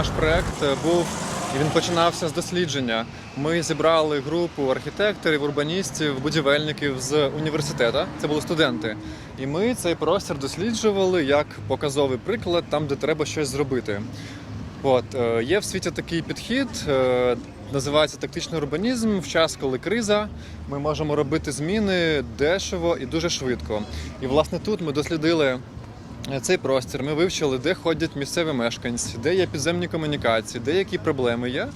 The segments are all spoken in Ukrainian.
наш проект був і він починався з дослідження. Ми зібрали групу архітекторів, урбаністів, будівельників з університету. Це були студенти. І ми цей простір досліджували як показовий приклад, там, де треба щось зробити. От е, є в світі такий підхід, е, називається тактичний урбанізм. В час, коли криза, ми можемо робити зміни дешево і дуже швидко. І власне тут ми дослідили цей простір. Ми вивчили, де ходять місцеві мешканці, де є підземні комунікації, де які проблеми є.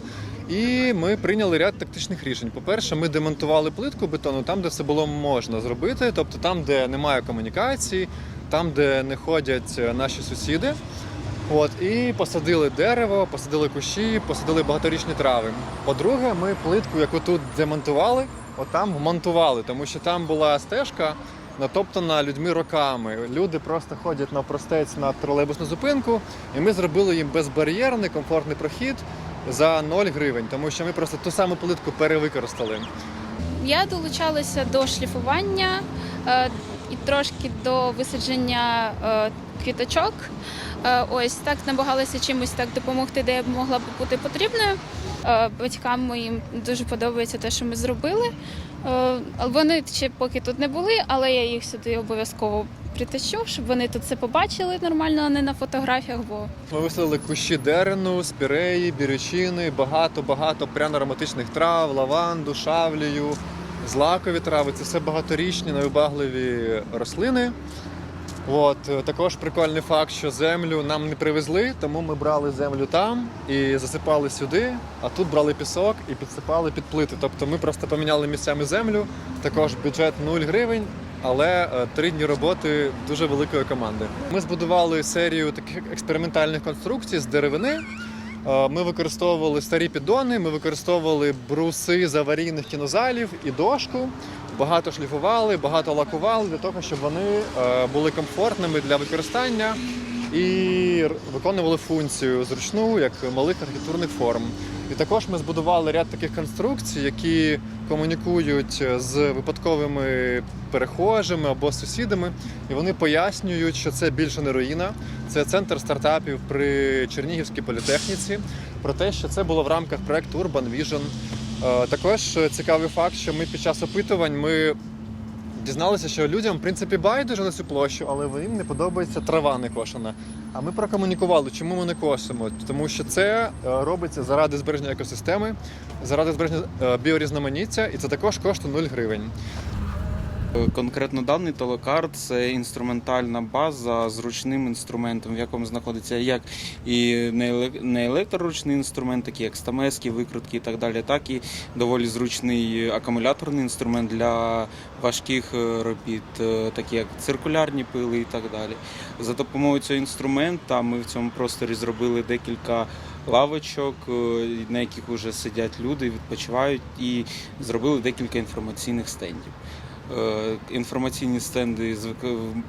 І ми прийняли ряд тактичних рішень. По-перше, ми демонтували плитку бетону там, де це було можна зробити, тобто там, де немає комунікації, там, де не ходять е, наші сусіди. От і посадили дерево, посадили кущі, посадили багаторічні трави. По-друге, ми плитку, яку тут демонтували, отам вмонтували, тому що там була стежка натоптана людьми роками. Люди просто ходять на простець на тролейбусну зупинку, і ми зробили їм безбар'єрний, комфортний прохід за 0 гривень, тому що ми просто ту саму плитку перевикористали. Я долучалася до шліфування е, і трошки до висадження е, квіточок. Е, ось так намагалася чимось так допомогти, де я б могла б бути потрібною. Е, батькам моїм дуже подобається те, що ми зробили. Вони ще поки тут не були, але я їх сюди обов'язково притащу, щоб вони тут це побачили нормально, а не на фотографіях. Бо Ми висадили кущі дерену, спіреї, бірючини, багато-багато пряно-ароматичних трав, лаванду, шавлію, злакові трави. Це все багаторічні, невибагливі рослини. От, е, також прикольний факт, що землю нам не привезли, тому ми брали землю там і засипали сюди, а тут брали пісок і підсипали під плити. Тобто ми просто поміняли місцями землю, також бюджет 0 гривень, але е, три дні роботи дуже великої команди. Ми збудували серію таких експериментальних конструкцій з деревини. Е, Ми використовували старі піддони, ми використовували бруси з аварійних кінозалів і дошку. Багато шліфували, багато лакували для того, щоб вони е, були комфортними для використання і виконували функцію зручну як малих архітектурних форм. І також ми збудували ряд таких конструкцій, які комунікують з випадковими перехожими або сусідами, і вони пояснюють, що це більше не руїна, це центр стартапів при Чернігівській політехніці. Про те, що це було в рамках проекту Urban Vision. Е, Також е, цікавий факт, що ми під час опитувань ми дізналися, що людям в принципі байдуже на цю площу, але їм не подобається трава не кошена. А ми прокомунікували, чому ми не косимо. Тому що це е, робиться заради збереження екосистеми, заради збереження е, біорізноманіття, і це також коштує 0 гривень. Конкретно даний толокар це інструментальна база з ручним інструментом, в якому знаходиться як і не еле- електроручний інструмент, такі як стамески, викрутки і так далі, так і доволі зручний акумуляторний інструмент для важких е, робіт, е, такі як циркулярні пили і так далі. За допомогою цього інструмента ми в цьому просторі зробили декілька лавочок, е, на яких вже сидять люди, відпочивають, і зробили декілька інформаційних стендів. Е, інформаційні стенди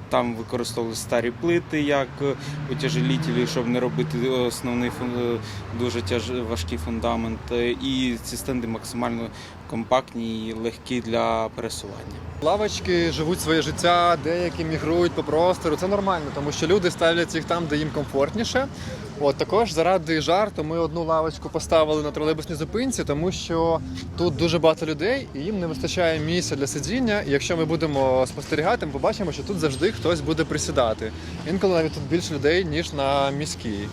там використовували старі плити як е, утяжелітелі, щоб не робити основний е, дуже тяж важкий фундамент. І ці стенди максимально компактні і легкі для пересування. Лавочки живуть своє життя, деякі мігрують по простору. Це нормально, тому що люди ставлять їх там, де їм комфортніше. От також заради жарту ми одну лавочку поставили на тролейбусній зупинці, тому що тут дуже багато людей і їм не вистачає місця для сидіння. І якщо ми будемо спостерігати, ми побачимо, що тут завжди хтось буде присідати. Інколи навіть тут більше людей ніж на міській.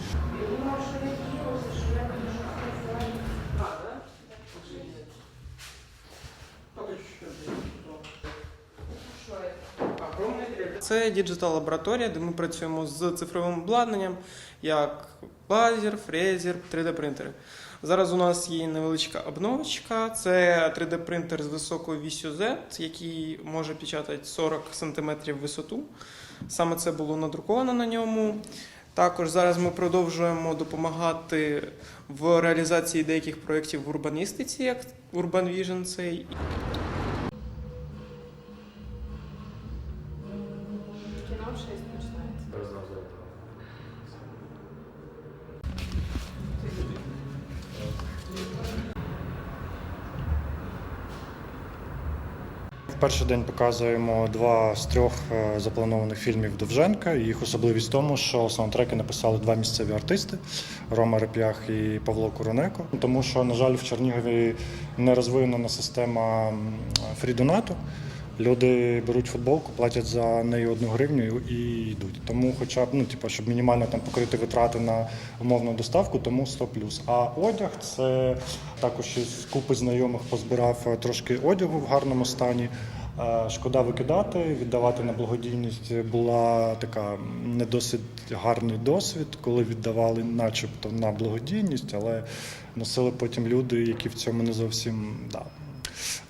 Це діджитал лабораторія, де ми працюємо з цифровим обладнанням, як лазер, фрезер, 3D-принтери. Зараз у нас є невеличка обновочка. Це 3D-принтер з високою вісю Z, який може печатати 40 см висоту. Саме це було надруковано на ньому. Також зараз ми продовжуємо допомагати в реалізації деяких проєктів в урбаністиці, як Urban Vision цей. Перший день показуємо два з трьох е, запланованих фільмів Довженка. Їх особливість в тому, що саундтреки написали два місцеві артисти Рома Реп'ях і Павло Куронеко. Тому що, на жаль, в Чернігові не розвинена система фрідонату. Люди беруть футболку, платять за неї одну гривню і йдуть. Тому, хоча б ну, типу, щоб мінімально там покрити витрати на умовну доставку, тому 100 А одяг це також із купи знайомих позбирав е, трошки одягу в гарному стані. Е, Шкода викидати, віддавати на благодійність була така не досить гарний досвід, коли віддавали, начебто, на благодійність, але носили потім люди, які в цьому не зовсім да,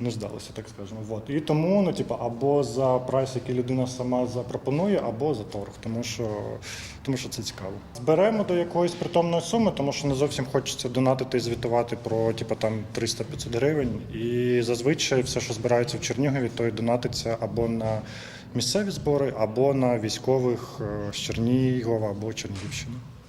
нуждалися, так скажемо. Вот. І тому, ну, типу, або за прайс, який людина сама запропонує, або за торг, тому що, тому що це цікаво. Зберемо до якоїсь притомної суми, тому що не зовсім хочеться донатити і звітувати про типу, там 300-500 гривень. І зазвичай все, що збирається в Чернігові, то й донатиться або на місцеві збори, або на військових е, з Чернігова або Чернігівщини.